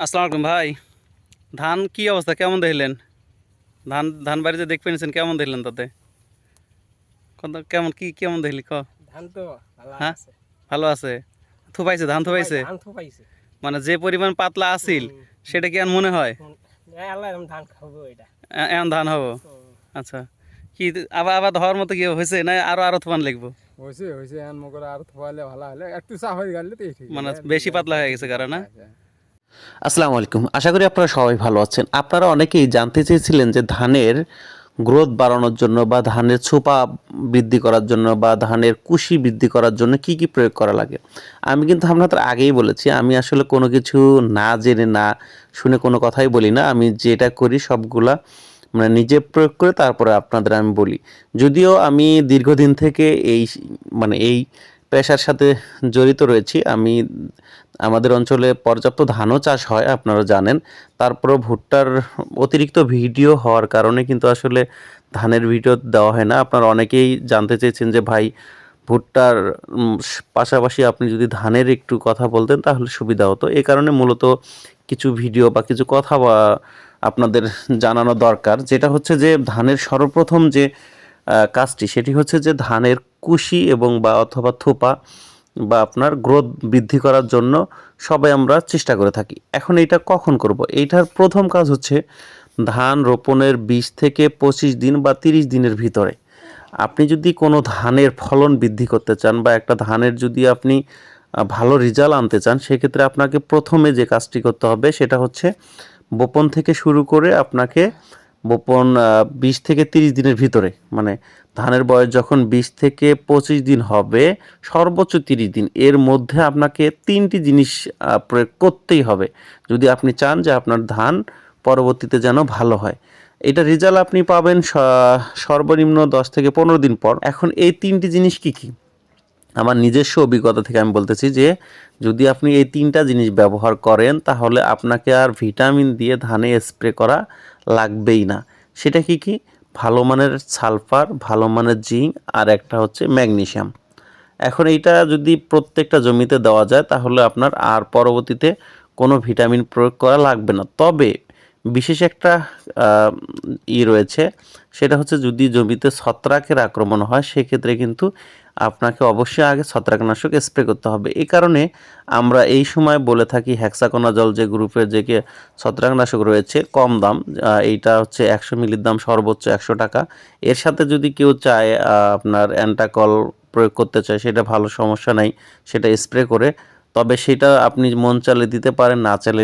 আসসালামু আলাইকুম ভাই। ধান কি অবস্থা? কেমন দেখলেন? ধান ধান বাড়িতে দেখ পেয়েছেন কেমন দেখলেন তাতে? কেমন কি কেমন দেখলি ক? ধান তো ভালো হ্যাঁ? আছে। ভালো আছে? থুপাইছে ধান থুপাইছে? মানে যে পরিমাণ পাতলা আছিল সেটা কি আর মনে হয়? এমন ধান হব? আচ্ছা। কি আবার আবার হওয়ার মতো কি হয়েছে না আরও আরও থুপান লিখব? হয়েছে হয়েছে এখন মগর আর থোয়ালে ভালো হলে একটু চা হয়ে গেলে মানে বেশি পাতলা হয়ে গেছে কারণ না? আসসালামু আলাইকুম। আশা করি আপনারা সবাই ভালো আছেন। আপনারা অনেকেই জানতে চেয়েছিলেন যে ধানের গ্রোথ বাড়ানোর জন্য বা ধানের ছোপা বৃদ্ধি করার জন্য বা ধানের কুশি বৃদ্ধি করার জন্য কি কি প্রয়োগ করা লাগে? আমি কিন্তু আপনাদের আগেই বলেছি, আমি আসলে কোনো কিছু না জেনে, না শুনে কোনো কথাই বলি না। আমি যেটা করি সবগুলা মানে নিজে প্রয়োগ করে তারপরে আপনাদের আমি বলি। যদিও আমি দীর্ঘদিন থেকে এই মানে এই পেশার সাথে জড়িত রয়েছি, আমি আমাদের অঞ্চলে পর্যাপ্ত ধানও চাষ হয়, আপনারা জানেন। তারপরও ভুট্টার অতিরিক্ত ভিডিও হওয়ার কারণে কিন্তু আসলে ধানের ভিডিও দেওয়া হয় না। আপনারা অনেকেই জানতে চেয়েছেন যে, ভাই, ভুট্টার পাশাপাশি আপনি যদি ধানের একটু কথা বলতেন তাহলে সুবিধা হতো। এই কারণে মূলত কিছু ভিডিও বা কিছু কথা বা আপনাদের জানানো দরকার। যেটা হচ্ছে যে, ধানের সর্বপ্রথম যে কাজটি সেটি হচ্ছে যে, ধানের কুশি এবং বা অথবা থোপা বা আপনার গ্রোথ বৃদ্ধি করার জন্য সবাই আমরা চেষ্টা করে থাকি। এখন এটা কখন করব? এইটার প্রথম কাজ হচ্ছে ধান রোপণের বিশ থেকে পঁচিশ দিন বা তিরিশ দিনের ভিতরে। আপনি যদি কোনো ধানের ফলন বৃদ্ধি করতে চান বা একটা ধানের যদি আপনি ভালো রেজাল্ট আনতে চান, সেক্ষেত্রে আপনাকে প্রথমে যে কাজটি করতে হবে সেটা হচ্ছে বপন থেকে শুরু করে আপনাকে বপন বিশ থেকে তিরিশ দিনের ভিতরে। মানে ধানের বয়স যখন বিশ থেকে পঁচিশ দিন হবে, সর্বোচ্চ তিরিশ দিন। এর মধ্যে আপনাকে তিনটি জিনিস প্রয়োগ করতেই হবে। যদি আপনি চান যে আপনার ধান পরবর্তীতে যেন ভালো হয়। এটা রেজাল্ট আপনি পাবেন সর্বনিম্ন দশ থেকে পনেরো দিন পর। এখন এই তিনটি জিনিস কি কি? আমার নিজস্ব অভিজ্ঞতা থেকে আমি বলতেছি যে, যদি আপনি এই তিনটা জিনিস ব্যবহার করেন, তাহলে আপনাকে আর ভিটামিন দিয়ে ধানে স্প্রে করা লাগবেই না। সেটা কি কি? ভালো মানের সালফার, ভালো মানের জিঙ্ক আর একটা হচ্ছে ম্যাগনেশিয়াম। এখন এইটা যদি প্রত্যেকটা জমিতে দেওয়া যায়, তাহলে আপনার আর পরবর্তীতে কোনো ভিটামিন প্রয়োগ করা লাগবে না। তবে বিশেষ একটা ই রয়েছে। সেটা হচ্ছে যদি জমিতে ছত্রাকের আক্রমণ হয়, সেক্ষেত্রে কিন্তু আপনাকে অবশ্যই আগে ছত্রাকনাশক স্প্রে করতে হবে। এই কারণে আমরা এই সময় বলে থাকি হ্যাক্সাকোনা জল যে গ্রুপের যে ছত্রাকনাশক রয়েছে, কম দাম এইটা হচ্ছে একশো মিলির দাম সর্বোচ্চ একশো টাকা। এর সাথে যদি কেউ চায় আপনার অ্যান্টাকল প্রয়োগ করতে চায়, সেটা ভালো সমস্যা নাই, সেটা স্প্রে করে। তবে সেটা আপনি মন চালে দিতে পারেন, না চালে